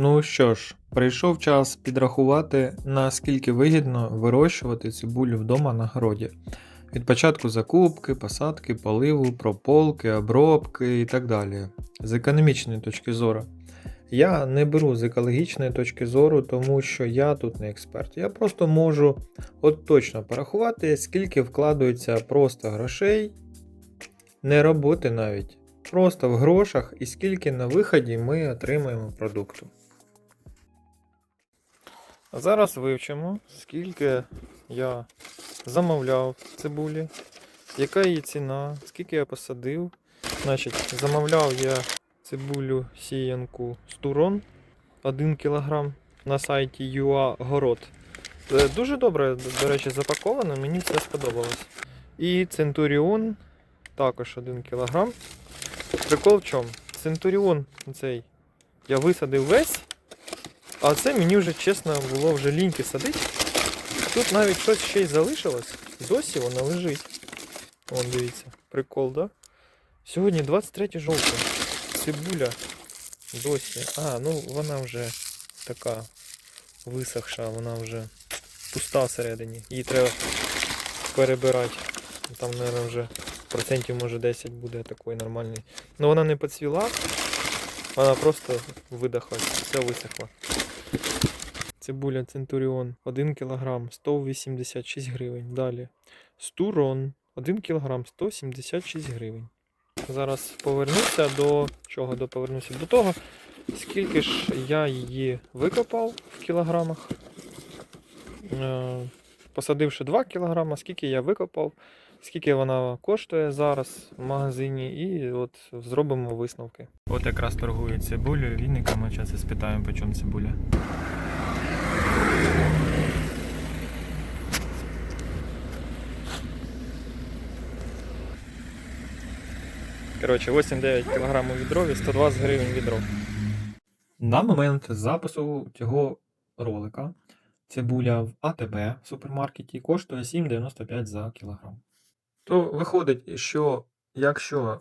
Ну що ж, прийшов час підрахувати, наскільки вигідно вирощувати цибулю вдома на городі. Від початку закупки, посадки, поливу, прополки, обробки і так далі. З економічної точки зору. Я не беру з екологічної точки зору, тому що я тут не експерт. Я просто можу от точно порахувати, скільки вкладається просто грошей, не роботи навіть, просто в грошах і скільки на виході ми отримаємо продукту. Зараз вивчимо, скільки я замовляв цибулі, яка її ціна, скільки я посадив. Значить, замовляв я цибулю сіянку Стурон 1 кг на сайті UA Город. Е, Дуже добре, до речі, запаковано, мені це сподобалось. І Центуріон також 1 кг. Прикол в чому? Центуріон цей я висадив весь, а це мені вже чесно було вже ліньки садити. Тут навіть щось ще й залишилось. Досі воно лежить. Вон дивіться, прикол, да? Сьогодні 23 жовтня. Цибуля досі. А, ну вона вже така висохша, вона вже пуста всередині. Її треба перебирати. Там, мабуть, вже процентів може 10 буде такої нормальний. Ну вона не поцвіла, вона просто видохлась, все висохла. Цибуля Центуріон 1 кг 186 гривень. Далі. Стурон 1 кг 176 гривень. Зараз повернуся до чого? До повернуся до того, скільки ж я її викопав в кілограмах. Е, Посадивши 2 кг, скільки я викопав, скільки вона коштує зараз в магазині, і от зробимо висновки. От якраз торгують цибулею, віниками. Зараз і спитаємо, по чому цибуля. Коротше, 8-9 кг відрові, 120 гривень відро. На момент запису цього ролика цибуля в АТБ в супермаркеті коштує 7,95 за кілограм. То виходить, що якщо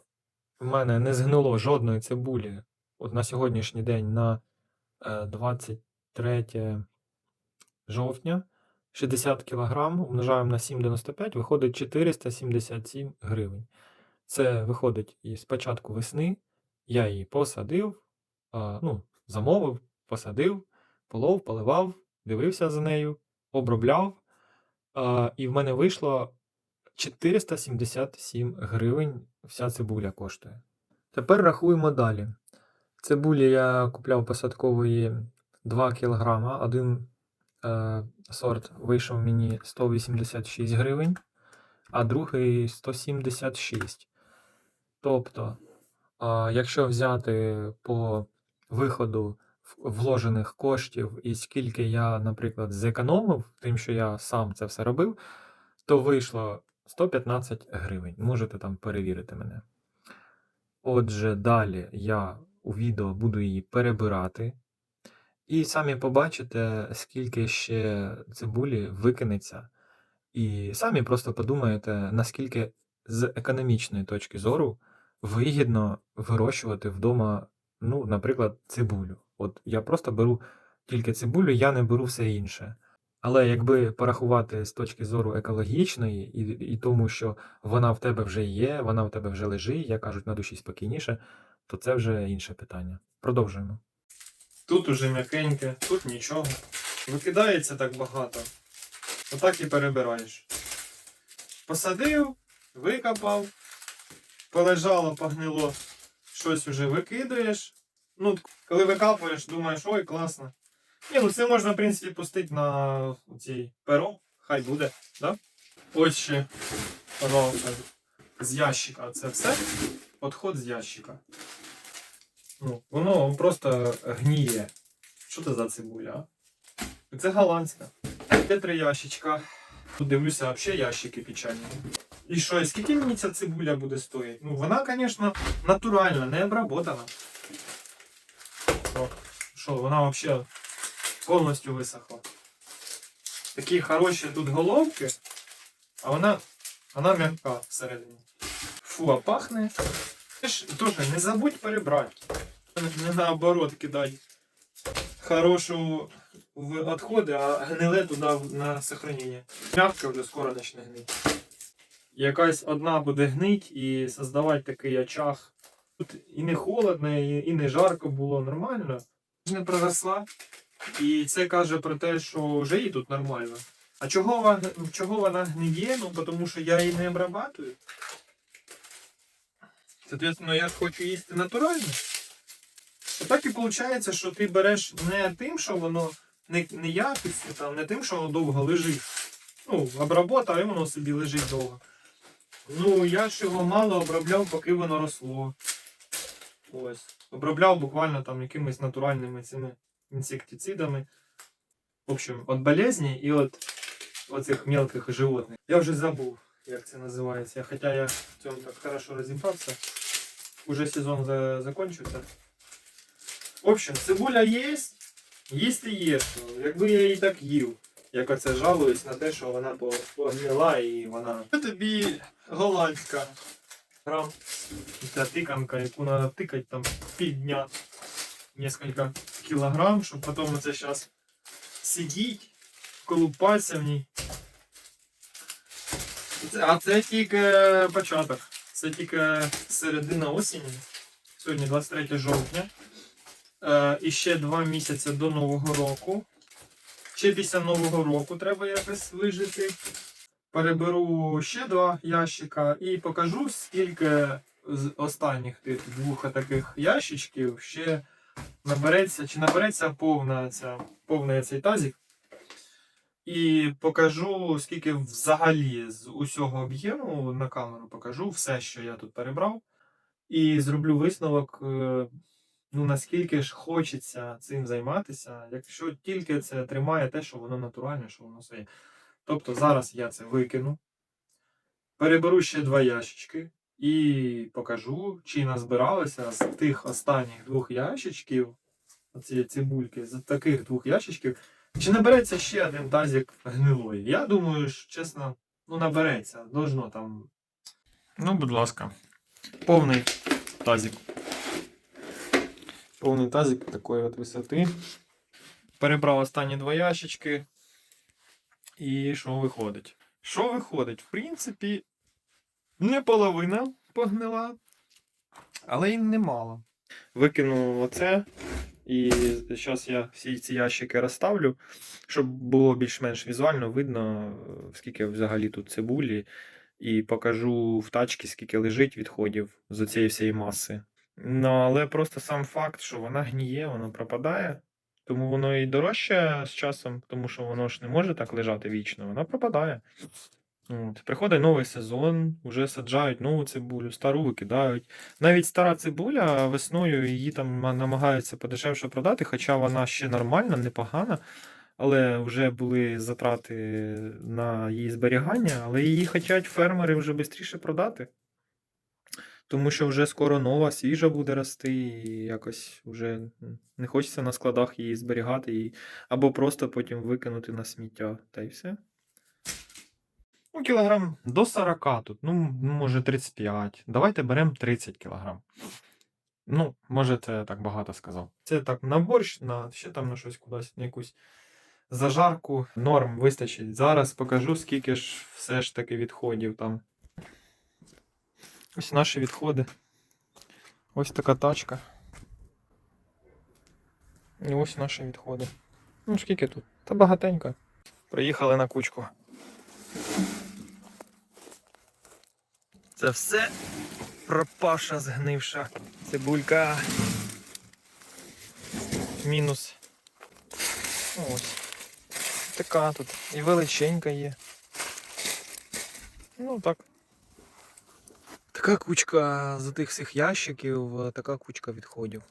в мене не згнило жодної цибулі от на сьогоднішній день на е, 23 жовтня 60 кг умножаємо на 7,95, виходить 477 гривень. Це виходить із початку весни. Я її посадив, ну, замовив, посадив, полов, поливав, дивився за нею, обробляв. І в мене вийшло 477 гривень вся цибуля коштує. Тепер рахуємо далі. Цибулі я купляв посадкової 2 кг, один е, сорт вийшов мені 186 гривень, а другий 176. Тобто, а, якщо взяти по виходу вложених коштів і скільки я, наприклад, зекономив, тим, що я сам це все робив, то вийшло 115 гривень. Можете там перевірити мене. Отже, далі я у відео буду її перебирати. І самі побачите, скільки ще цибулі викинеться. І самі просто подумаєте, наскільки з економічної точки зору вигідно вирощувати вдома, ну, наприклад, цибулю. От я просто беру тільки цибулю, я не беру все інше. Але якби порахувати з точки зору екологічної і, і тому, що вона в тебе вже є, вона в тебе вже лежить, як кажуть, на душі спокійніше, то це вже інше питання. Продовжуємо. Тут уже м'якеньке, тут нічого. Викидається так багато. Отак і перебираєш. Посадив, викопав, полежало, погнило, щось уже викидаєш. Ну, коли викапуєш, думаєш, ой, класно. Ні, ну це можна, в принципі, пустити на цей перо, хай буде, да? Ось ще, з ящика. Це все. Подход з ящика. Ну, воно просто гніє. Що це за цибуля? Це голландська. Де три ящичка. Тут дивлюся, взагалі ящики печальні. І що, і скільки мені ця цибуля буде стоїти? Ну, вона, звісно, натуральна, не обработана. Що, вона взагалі повністю висохла. Такі хороші тут головки, а вона, вона м'яка всередині. Фу, а пахне. Теж не забудь перебрати. Не наоборот кидати. хорошу в відходи, а гниле туди на сохранення. Мягко вже скоро почне гнити. Якась одна буде гнить і создавати такий очаг. Тут і не холодно, і не жарко було нормально. Не проросла. І це каже про те, що вже їй тут нормально. А чого чого вона гниє? Ну, тому що я її не обрабатую. Соответственно, я ж хочу їсти натурально. Так і виходить, що ти береш не тим, що воно не, не якісне, там, не тим, що воно довго лежить. Ну, обработа, і воно собі лежить довго. Ну, я ж його мало обробляв, поки воно росло. Ось. Обробляв буквально там якимись натуральними цими інсектицидами. В общем, от болезні і от оцих мелких животних. Я вже забув, як це називається. Хоча я в цьому так хорошо розібрався. Уже сезон за... закончився. В общем, цибуля є, їсти є. Якби я її так їв, як оце жалуюсь на те, що вона по- погнила і вона. Це тобі голландська. Грам. Ця тиканка, яку треба тикати там півдня. Несколько кілограм, щоб потім це зараз сидіть, колупатися в ній. А це тільки початок. Це тільки середина осені. Сьогодні 23 жовтня. Е, і ще два місяці до Нового року. Ще після Нового року треба якось вижити. Переберу ще два ящика і покажу, скільки з останніх тих двох таких ящичків ще набереться, чи набереться повна ця, повний цей тазик. І покажу, скільки взагалі з усього об'єму на камеру покажу все, що я тут перебрав. І зроблю висновок, е, ну наскільки ж хочеться цим займатися, якщо тільки це тримає те, що воно натуральне, що воно своє. Тобто зараз я це викину, переберу ще два ящички і покажу, чи назбиралося з тих останніх двох ящичків, оці цибульки, з таких двох ящичків, чи набереться ще один тазик гнилої. Я думаю, що, чесно, ну набереться. Должно там. Ну, будь ласка, повний тазик. Повний тазик такої от висоти. Перебрав останні два ящички. І що виходить? Що виходить? В принципі, не половина погнила, але й немало. Викину оце. І зараз я всі ці ящики розставлю, щоб було більш-менш візуально видно, скільки взагалі тут цибулі, і покажу в тачці, скільки лежить відходів з цієї всієї маси. Ну, але просто сам факт, що вона гніє, вона пропадає. Тому воно і дорожче з часом, тому що воно ж не може так лежати вічно, вона пропадає. От. Приходить новий сезон, вже саджають нову цибулю, стару викидають. Навіть стара цибуля весною її там намагаються подешевше продати, хоча вона ще нормальна, непогана. Але вже були затрати на її зберігання, але її хочуть фермери вже швидше продати. Тому що вже скоро нова, свіжа буде рости, і якось вже не хочеться на складах її зберігати, і... або просто потім викинути на сміття, та й все. Ну, кілограм до 40 тут, ну, може 35. Давайте беремо 30 кілограм. Ну, може, це я так багато сказав. Це так на борщ, на ще там на щось кудись, на якусь зажарку. Норм вистачить. Зараз покажу, скільки ж все ж таки відходів там. Ось наші відходи. Ось така тачка. І ось наші відходи. Ну, скільки тут? Та багатенько. Приїхали на кучку. Це все пропавша, згнивша цибулька. Мінус. Ось. Така тут. І величенька є. Ну так. Така кучка з тих всіх ящиків, е, така кучка відходів.